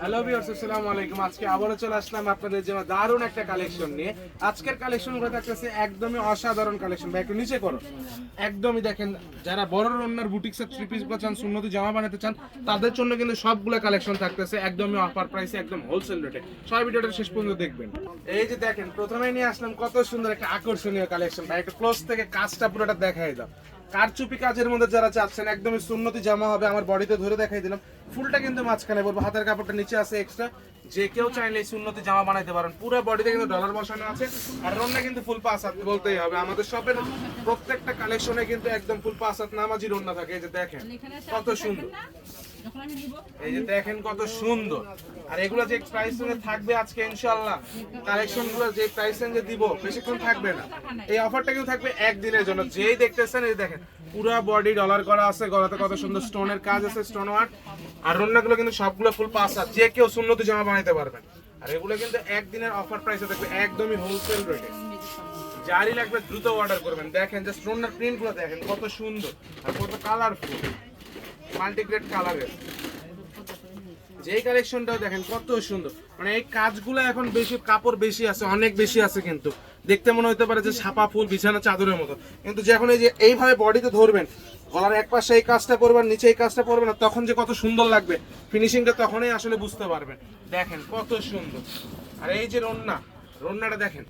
Hello viewers আসসালামু আলাইকুম। আজকে আবারও চলে আসলাম আপনাদের জন্য দারুণ একটা কালেকশন নিয়ে। আজকের কালেকশনগুলো থাকতেছে একদমই অসাধারণ কালেকশন ভাই, একটু নিচে করো। একদমই দেখেন, যারা বড় রন্নার বুটিক্সের থ্রি পিসগুলো চান, সুন্নতি জামা বানাতে চান, তাদের জন্য কিন্তু সবগুলো কালেকশন থাকতেছে একদমই অফার প্রাইসে একদম হোলসেল রেটে সবাই ভিডিওটা শেষ পর্যন্ত দেখবেন। এই যে দেখেন প্রথমে নিয়ে আসলাম কত সুন্দর একটা আকর্ষণীয় কালেকশন ভাই, একটু ক্লোজ থেকে কাজটা পুরোটা দেখাই দাও। কারচুপি কাজের মধ্যে যারা চাচ্ছেন, একদমই সুন্নতি জামা হবে, আমার বডিতে ধরে দেখাই দিলাম। ফুলটা কিন্তু মাঝখানে বলব হাতের কাপড়টা নিচে আছে এক্সট্রা যে কেউ চাইলে এই সুন্নতি জামা বানাইতে পারেন। পুরো বডিতে কিন্তু ডলার বসানো আছে আর রন্না কিন্তু ফুল পাস হাত বলতেই হবে। আমাদের শপের প্রত্যেকটা কালেকশনে কিন্তু একদম ফুল পাস হাত নামাজি রন্না থাকে। এই যে দেখেন কত সুন্দর। এই যে দেখেন কত সুন্দর। আর এগুলো যে প্রাইস রেঞ্জে থাকবে আজকে ইনশাআল্লাহ কালেকশনগুলো যে প্রাইস রেঞ্জে দিব বেশিক্ষণ থাকবে না। এই অফারটা কিন্তু থাকবে একদিনের জন্য। যেই দেখতেছেন এই দেখেন পুরো বডি ডলার করা আছে, গলাতে কত সুন্দর স্টোনের কাজ আছে স্টোন ওয়ার্ক আর রন্নাগুলো কিন্তু সবগুলো ফুল পাস আছে যে কেউ সুন্নতি জামা বানাইতে পারবেন। আর এগুলো কিন্তু একদিনের অফার প্রাইসে দেখবে একদমই হোলসেল রেটে যারই লাগবে দ্রুত অর্ডার করবেন। দেখেন যে স্টোনের প্রিন্টগুলো দেখেন, কত সুন্দর আর কত কালারফুল মাল্টিগ্রেড কালারের যেই কালেকশনটাও দেখেন, কত সুন্দর। মানে এই কাজগুলো এখন বেশি, কাপড় বেশি আছে, অনেক বেশি আছে কিন্তু। দেখতে মনে হতে পারে যে ছাপা ফুল, বিছানা চাদরের মতো। কিন্তু যখন এই যে এইভাবে বডিতে ধরবেন, গলার এক পাশে এই কাজটা করবেন নিচে এই কাজটা করবেন, আর তখন যে কত সুন্দর লাগবে ফিনিশিংটা তখনই আসলে বুঝতে পারবেন। দেখেন কত সুন্দর। আর এই যে রন্না, রন্নাটা দেখেন।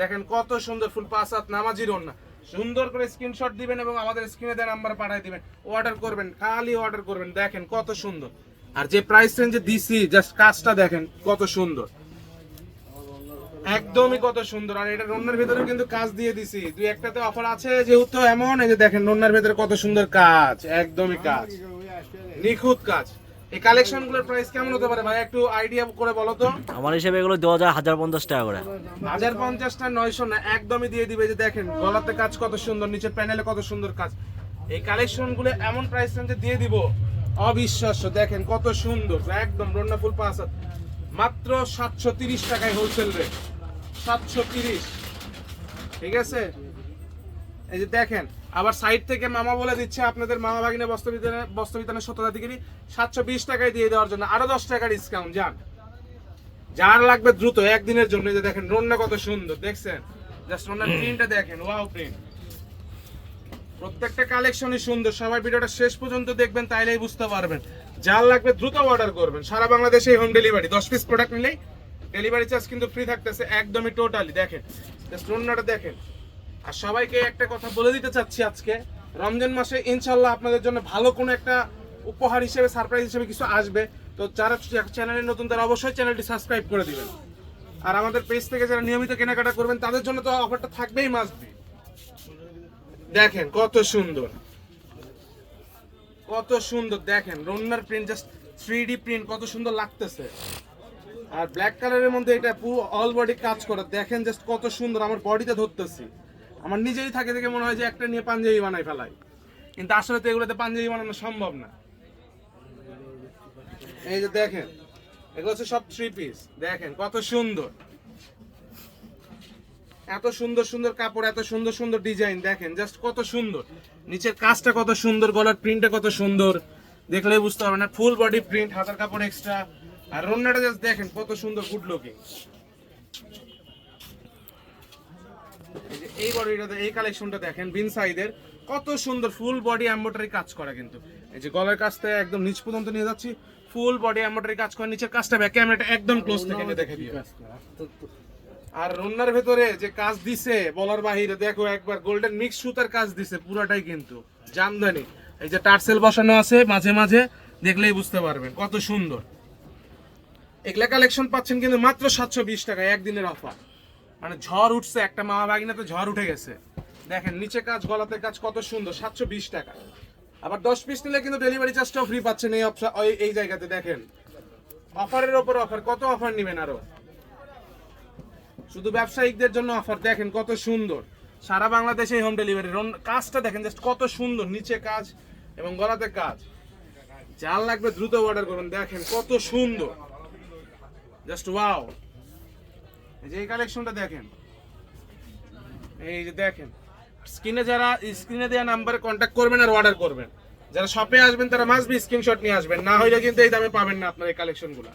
দেখেন কত সুন্দর ফুল, পাঁচ হাত নামাজি রন্না। সুন্দর করে স্ক্রিনশট দিবেন এবং আমাদের স্ক্রিনে দেওয়া নাম্বার পাঠিয়ে দিবেন। অর্ডার করবেন, খালি অর্ডার করবেন। দেখেন কত সুন্দর। আর যে প্রাইস রেঞ্জে দিছি জাস্ট কাজটা দেখেন কত সুন্দর। একদমই কত সুন্দর। আর এটা রন্নার ভেতরে কিন্তু কাজ দিয়ে দিছি। দুই একটাতে অফার আছে, যেহেতু এমন, এই যে দেখেন রন্নার ভেতরে কত সুন্দর কাজ। একদমই কাজ। নিখুঁত কাজ। এই কালেকশনগুলোর প্রাইস কেমন হতে পারে ভাই? একটু আইডিয়া করে বলো তো। আমার হিসেবে এগুলো দু হাজার হাজার পঞ্চাশ টাকা করে। হাজার পঞ্চাশটা নয়শো না একদমই দিয়ে দিবে যে দেখেন গলাতে কাজ কত সুন্দর নিচের প্যানেলে কত সুন্দর কাজ। এই কালেকশনগুলো এমন প্রাইস রেঞ্জে দিয়ে দিব। অবিশ্বাস্য দেখেন কত সুন্দর একদম রন্না ফুল পাঁচ মাত্র সাতশো তিরিশ টাকায় হোলসেল রেট সাতশো তিরিশ। ঠিক আছে? এই যে দেখেন আবার সাইড থেকে মামা বলে দিচ্ছে আপনাদের মামা ভাগিনে বস্ত্রবিতানে বস্ত্রবিতানের শতাধিকারী সাতশো বিশ টাকায় দিয়ে দেওয়ার জন্য আরও দশ টাকা ডিসকাউন্ট যান। যার লাগবে দ্রুত একদিনের জন্য। যে দেখেন রন্না কত সুন্দর দেখছেন? জাস্ট রন্নার প্রিন্টটা দেখেন ওয়াও প্রিন্ট প্রত্যেকটা কালেকশনই সুন্দর সবাই ভিডিওটা শেষ পর্যন্ত দেখবেন তাইলেই বুঝতে পারবেন। যার লাগবে দ্রুত অর্ডার করবেন। সারা বাংলাদেশে হোম ডেলিভারি দশ পিস প্রোডাক্ট নিলেই ডেলিভারি চার্জ কিন্তু ফ্রি থাকতেছে একদমই টোটালি দেখেন জাস্ট রন্নাটা দেখেন। আর সবাইকে একটা কথা বলে দিতে চাচ্ছি আজকে। রমজান মাসে ইনশাল্লাহ আপনাদের জন্য ভালো কোনো একটা উপহার হিসেবে সারপ্রাইজ হিসেবে কিছু আসবে। তো যারা চ্যানেলে নতুন, তারা অবশ্যই চ্যানেলটি সাবস্ক্রাইব করে দিবেন। আর আমাদের পেজ থেকে যারা নিয়মিত কেনাকাটা করবেন, তাদের জন্য তো অফারটা থাকবেই মাস্ট বি দেখেন কত সুন্দর। কত সুন্দর, দেখেন, রন্নার print just three D print কত সুন্দর লাগতেছে। আর ব্ল্যাক কালারের মধ্যে এটা পুরো অল বডি কাজ করে। দেখেন জাস্ট কত সুন্দর, আমার বডিতে ধরতেছি। আমার নিজেই থাকে দেখে মনে হয় যে একটা নিয়ে পাঞ্জাবি বানাই ফেলাই। কিন্তু আসলে তো এগুলোতে পাঞ্জাবি বানানো সম্ভব না। এই যে দেখেন, এগুলো হচ্ছে সব থ্রি পিস দেখেন, কত সুন্দর। এত সুন্দর সুন্দর কাপড়, এত সুন্দর সুন্দর ডিজাইন দেখেন জাস্ট কত সুন্দর। নিচের কাজটা কত সুন্দর, গলার প্রিন্টটা কত সুন্দর। দেখলেই বুঝতে পারবেন ফুল বডি প্রিন্ট হাতার কাপড় এক্সট্রা আর রন্নাটা জাস্ট দেখেন, কত সুন্দর গুড লুকিং এই বডিটাতে এই কালেকশনটা দেখেন বিন সাইদের কত সুন্দর ফুল বডি এমব্রয়ডারি কাজ করা কিন্তু। এই যে গলার কাজটা একদম নিচ পর্যন্ত নিয়ে যাচ্ছি। ফুল বডি এমব্রয়ডারি কাজ করা নিচের কাজটা ব্যাক ক্যামেরাটা একদম ক্লোজ থেকে দেখে দিও। আর রন্নার ভেতরে যে কাজ দিছে বলার বাহিরে দেখো একবার গোল্ডেন মিক্স সুতার কাজ দিছে পুরাটাই কিন্তু। জামদানি। এই যে টার্সেল বসানো আছে মাঝে মাঝে দেখলেই বুঝতে পারবেন কত সুন্দর। এগুলা কালেকশন পাচ্ছেন কিন্তু মাত্র সাতশো বিশ টাকা একদিনের অফার মানে ঝড় উঠছে, একটা মামা বাগিনাতে ঝড় উঠে গেছে। দেখেন, নিচে কাজ, গলাতে কাজ কত সুন্দর, সাতশো বিশ টাকা। আবার দশ পিস নিলে কিন্তু ডেলিভারি চার্জটাও ফ্রি পাচ্ছেন এই এই জায়গাতে, দেখেন। অফারের ওপর অফার কত অফার নেবেন আরও? শুধু ব্যবসায়িকদের জন্য অফার দেখেন কত সুন্দর। সারা বাংলাদেশে হোম ডেলিভারি কাজটা দেখেন জাস্ট কত সুন্দর, নিচে কাজ এবং গলাতে কাজ। যার লাগবে দ্রুত অর্ডার করুন দেখেন কত সুন্দর। জাস্ট ওয়াও এই যে এই কালেকশনটা দেখেন। এই যে দেখেন। স্ক্রিনে যারা স্ক্রিনে দেওয়া নাম্বারে কন্ট্যাক্ট করবেন আর অর্ডার করবেন। যারা শপে আসবেন, তারা মাস্ট স্ক্রিনশট নিয়ে আসবেন। না হইলে কিন্তু এই দামে পাবেন না আপনার এই কালেকশনগুলো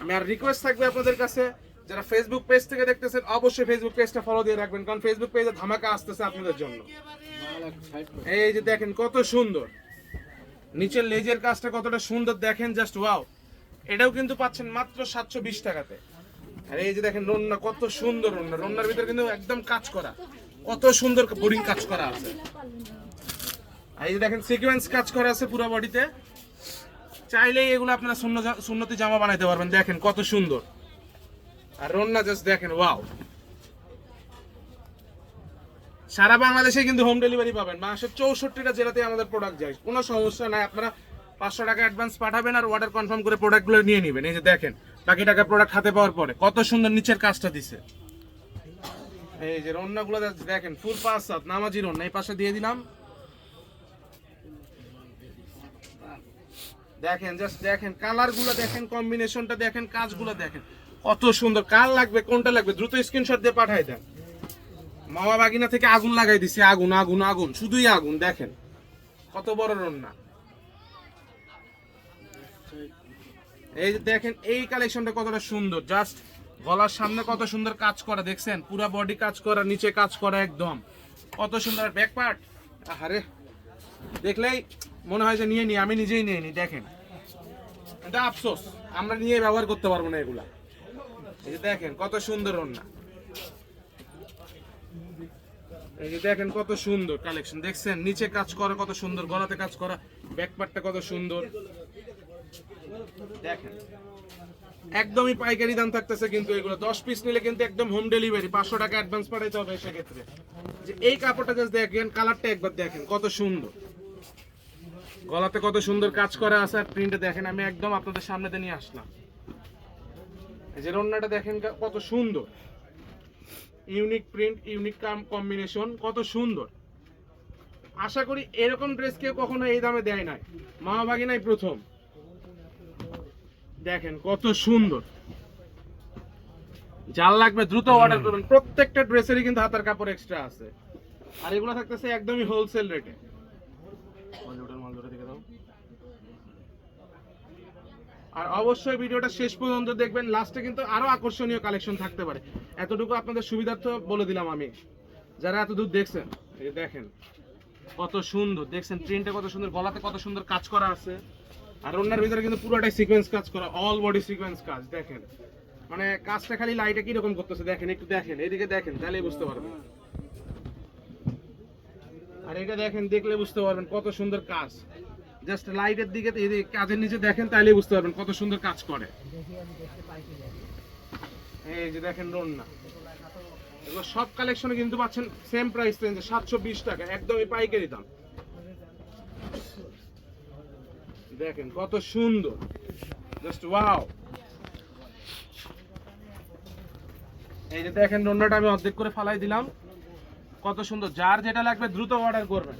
আমি আর রিকোয়েস্ট থাকবে আপনাদের কাছে। যারা ফেসবুক পেজ থেকে দেখতেছেন, অবশ্যই ফেসবুক পেজটা ফলো দিয়ে রাখবেন। কারণ ফেসবুক পেজে ধামাকা আসতেছে আপনাদের জন্য। এই যে দেখেন, কত সুন্দর। নিচের লেজের কাজটা কতটা সুন্দর দেখেন জাস্ট ওয়াও এটাও কিন্তু পাচ্ছেন মাত্র সাতশো বিশ টাকাতে। আর এই যে দেখেন রন্না, কত সুন্দর রন্না। রন্নার ভিতরে কিন্তু একদম কাজ করা। কত সুন্দর বোরিং কাজ করা আছে। আর এই যে দেখেন সিকোয়েন্স কাজ করা আছে পুরো বডিতে চাইলেই এগুলো আপনারা শূন্যতি জামা বানাইতে পারবেন। দেখেন কত সুন্দর। আর রন্না জাস্ট দেখেন ওয়াও সারা বাংলাদেশে কিন্তু হোম ডেলিভারি পাবেন। বাংলাদেশের চৌষট্টিটা জেলাতে আমাদের প্রোডাক্ট যায়। কোনো সমস্যা নাই। আপনারা পাঁচশো টাকা অ্যাডভান্স পাঠাবেন আর অর্ডার কনফার্ম করে প্রোডাক্টগুলো নিয়ে নেবেন। এই যে দেখেন বাকি টাকা প্রোডাক্ট হাতে পাওয়ার পরে। কত সুন্দর নিচের কাজটা দিছে। এই যে রন্নাগুলো দেখেন, ফুল পাঁচ সাত নামাজি রন্না। এই পাশে দিয়ে দিলাম। দেখেন জাস্ট দেখেন কালারগুলো দেখেন কম্বিনেশনটা দেখেন, কাজগুলো দেখেন। কত সুন্দর, কার লাগবে, কোনটা লাগবে, দ্রুত স্ক্রিনশট দিয়ে পাঠাই দেন। মামা বাগিনা থেকে আগুন লাগাই দিছে, আগুন আগুন আগুন, শুধুই আগুন, দেখেন। কত বড় রন্না। এই যে দেখেন, এই কালেকশনটা কতটা সুন্দর। জাস্ট গলার সামনে কত সুন্দর কাজ করা, দেখছেন? পুরো বডি কাজ করা, নিচে কাজ করা একদম। কত সুন্দর ব্যাক পার্ট আরে দেখলেই মনে হয় যে নিয়ে নি, আমি নিজেই নিয়ে নি, দেখেন। এটা আফসোস, আমরা নিয়ে ব্যবহার করতে পারব না এগুলা। এই যে দেখেন, কত সুন্দর রন্না। এই যে দেখেন, কত সুন্দর কালেকশন দেখছেন? নিচে কাজ করা, কত সুন্দর, গলাতে কাজ করা ব্যাক পার্টটা কত সুন্দর। একদমই পাইকারি দাম থাকতেছে কিন্তু এগুলো। দশ পিস নিলে কিন্তু একদম হোম ডেলিভারি পাঁচশো টাকা অ্যাডভান্স পাঠাইতে হবে সেক্ষেত্রে। যে এই কাপড়টা জাস্ট দেখেন কালারটা একবার দেখেন, কত সুন্দর। গলাতে কত সুন্দর কাজ করা আছে আর প্রিন্টে দেখেন, আমি একদম আপনাদের সামনেতে নিয়ে আসলাম। যে রন্নাটা দেখেন কত সুন্দর। ইউনিক প্রিন্ট ইউনিক কম্বিনেশন কত সুন্দর। আশা করি এরকম ড্রেস কেউ কখনো এই দামে দেয় নাই। মা ভাগিনাই প্রথম। দেখেন কত সুন্দর। যার লাগবে দ্রুত অর্ডার করবেন। প্রত্যেকটা ড্রেসেরই কিন্তু হাতার কাপড় এক্সট্রা আছে। আর এগুলো থাকতেছে একদমই হোলসেল রেটে আর অবশ্যই ভিডিওটা শেষ পর্যন্ত দেখবেন। লাস্টে কিন্তু আরও আকর্ষণীয় কালেকশন থাকতে পারে। এতটুকু আপনাদের সুবিধার্থ বলে দিলাম আমি। যারা এত দূর দেখছেন এই দেখেন কত সুন্দর। দেখছেন প্রিন্টে কত সুন্দর গলাতে কত সুন্দর কাজ করা আছে। আর ওনার ভিতরে কিন্তু পুরোটাই সিকোয়েন্স কাজ করা অল বডি সিকোয়েন্স কাজ, দেখেন। মানে কাজটা খালি লাইটে কি রকম করতেছে, দেখেন, একটু দেখেন, এদিকে দেখেন, তাহলেই বুঝতে পারবেন। আর এটা দেখেন, দেখলে বুঝতে পারবেন কত সুন্দর কাজ। জাস্ট লাইটের দিকে কাজের নিচে দেখেন, তাহলেই বুঝতে পারবেন কত সুন্দর কাজ করে। এই যে দেখেন রন্না। এগুলো সব কালেকশনে কিন্তু পাচ্ছেন সেম প্রাইস রেঞ্জে সাতশো বিশ টাকা, একদমই পাইকারি দাম। দেখেন কত সুন্দর। জাস্ট ওয়াও এই যে দেখেন রন্নাটা আমি অর্ধেক করে ফালাই দিলাম। কত সুন্দর। যার যেটা লাগবে দ্রুত অর্ডার করবেন।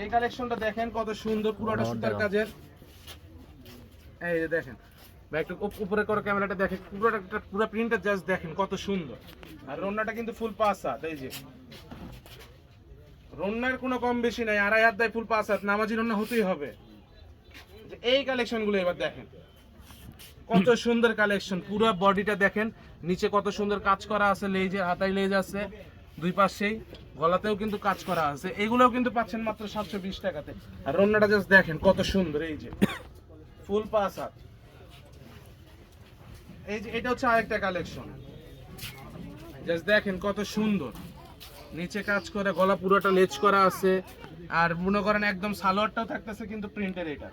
এই কালেকশনটা দেখেন কত সুন্দর পুরোটা সুতার কাজের। এই যে দেখেন। একটু উপরে করে ক্যামেরাটা দেখেন। পুরোটা পুরো প্রিন্টটা জাস্ট দেখেন কত সুন্দর। আর রন্নাটা কিন্তু ফুল পাঁচ হাত এই যে। রন্নার কোনো কম বেশি নাই। আড়াই হাত দেয় ফুল পাঁচ হাত নামাজি রন্না হতেই হবে। এই কালেকশনগুলো এবার দেখেন। কত সুন্দর কালেকশন পুরো বডিটা দেখেন। নিচে কত সুন্দর কাজ করা আছে লেজে হাতায় লেজ আছে, দুই পাশেই। গলাতেও কিন্তু কাজ করা আছে। এগুলোও কিন্তু পাচ্ছেন মাত্র সাতশো বিশ টাকাতে। আর রন্নাটা জাস্ট দেখেন, কত সুন্দর, এই যে। ফুল পাস হাত। এই যে, এটা হচ্ছে আরেকটা কালেকশন জাস্ট দেখেন কত সুন্দর। নিচে কাজ করে, গলা পুরোটা লেজ করা আছে। আর মনে করেন একদম সালোয়ারটাও থাকতেছে কিন্তু প্রিন্টের এটা।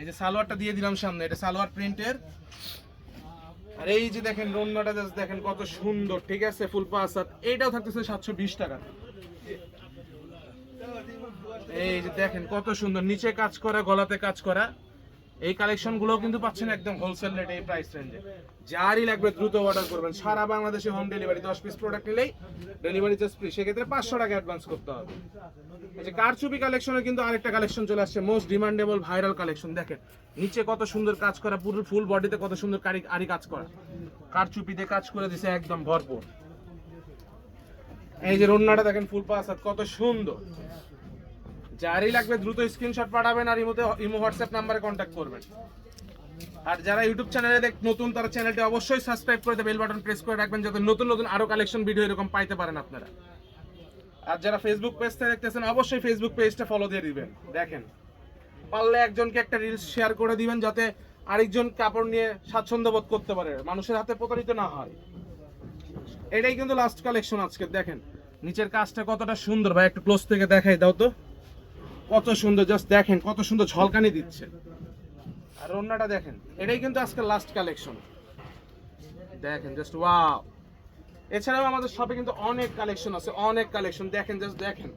এই যে সালোয়ারটা দিয়ে দিলাম সামনে, এটা সালোয়ার প্রিন্টের। আর এই যে দেখেন, রন্নাটা জাস্ট দেখেন কত সুন্দর, ঠিক আছে, ফুল পাস হাত। এইটাও থাকতেছে সাতশো বিশ টাকা। এই যে দেখেন কত সুন্দর, নিচে কাজ করা, গলাতে কাজ করা। এই কালেকশনগুলো কিন্তু পাচ্ছেন একদম হোলসেল রেটে এই প্রাইস রেঞ্জে যারই লাগবে দ্রুত অর্ডার করবেন। সারা বাংলাদেশে হোম ডেলিভারি দশ পিস প্রোডাক্ট নিলেই ডেলিভারি চার্জ ফ্রি সেক্ষেত্রে পাঁচশো টাকা অ্যাডভান্স করতে হবে। যে কারচুপি কালেকশনে কিন্তু আরেকটা কালেকশন চলে আসছে মোস্ট ডিমান্ডেবল ভাইরাল কালেকশন দেখেন, নিচে কত সুন্দর কাজ করা, পুরো ফুল বডিতে কত সুন্দর কারি আরি কাজ করা। কারচুপিতে কাজ করে দিছে একদম ভরপুর। এই যে রন্নাটা দেখেন ফুল পাস কত সুন্দর। যারই লাগবে দ্রুত স্ক্রিনশট পাঠাবেন আর ইমোতে ইমো হোয়াটসঅ্যাপ নাম্বারে কন্ট্যাক্ট করবেন। আর যারা ইউটিউব চ্যানেলে দেখ নতুন, তারা চ্যানেলটি অবশ্যই সাবস্ক্রাইব করে বেল বাটন প্রেস করে রাখবেন, যাতে নতুন নতুন আরও কালেকশন ভিডিও এরকম পাইতে পারেন আপনারা। আর যারা ফেসবুক পেজ থেকে দেখতেছেন, অবশ্যই ফেসবুক পেজটা ফলো দিয়ে দিবেন। দেখেন, পারলে একজনকে একটা রিলস শেয়ার করে দিবেন, যাতে আরেকজন কাপড় নিয়ে স্বাচ্ছন্দ্য বোধ করতে পারে। মানুষের হাতে প্রতারিত না হয়। এটাই কিন্তু লাস্ট কালেকশন আজকে। দেখেন, নিচের কাজটা কতটা সুন্দর। ভাই, একটু ক্লোজ থেকে দেখাই, দাও তো। কত সুন্দর জাস্ট দেখেন, কত সুন্দর ঝলকানি দিচ্ছে। আর অন্যটা দেখেন, এটাই কিন্তু আজকে লাস্ট কালেকশন দেখেন জাস্ট ওয়াও এছাড়াও আমাদের শপে কিন্তু অনেক কালেকশন আছে, অনেক কালেকশন দেখেন জাস্ট দেখেন।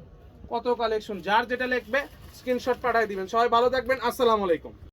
কত কালেকশন যার যেটা লিখবে স্ক্রিনশট পাঠিয়ে দিবেন। সবাই ভালো থাকবেন, আসসালামু আলাইকুম।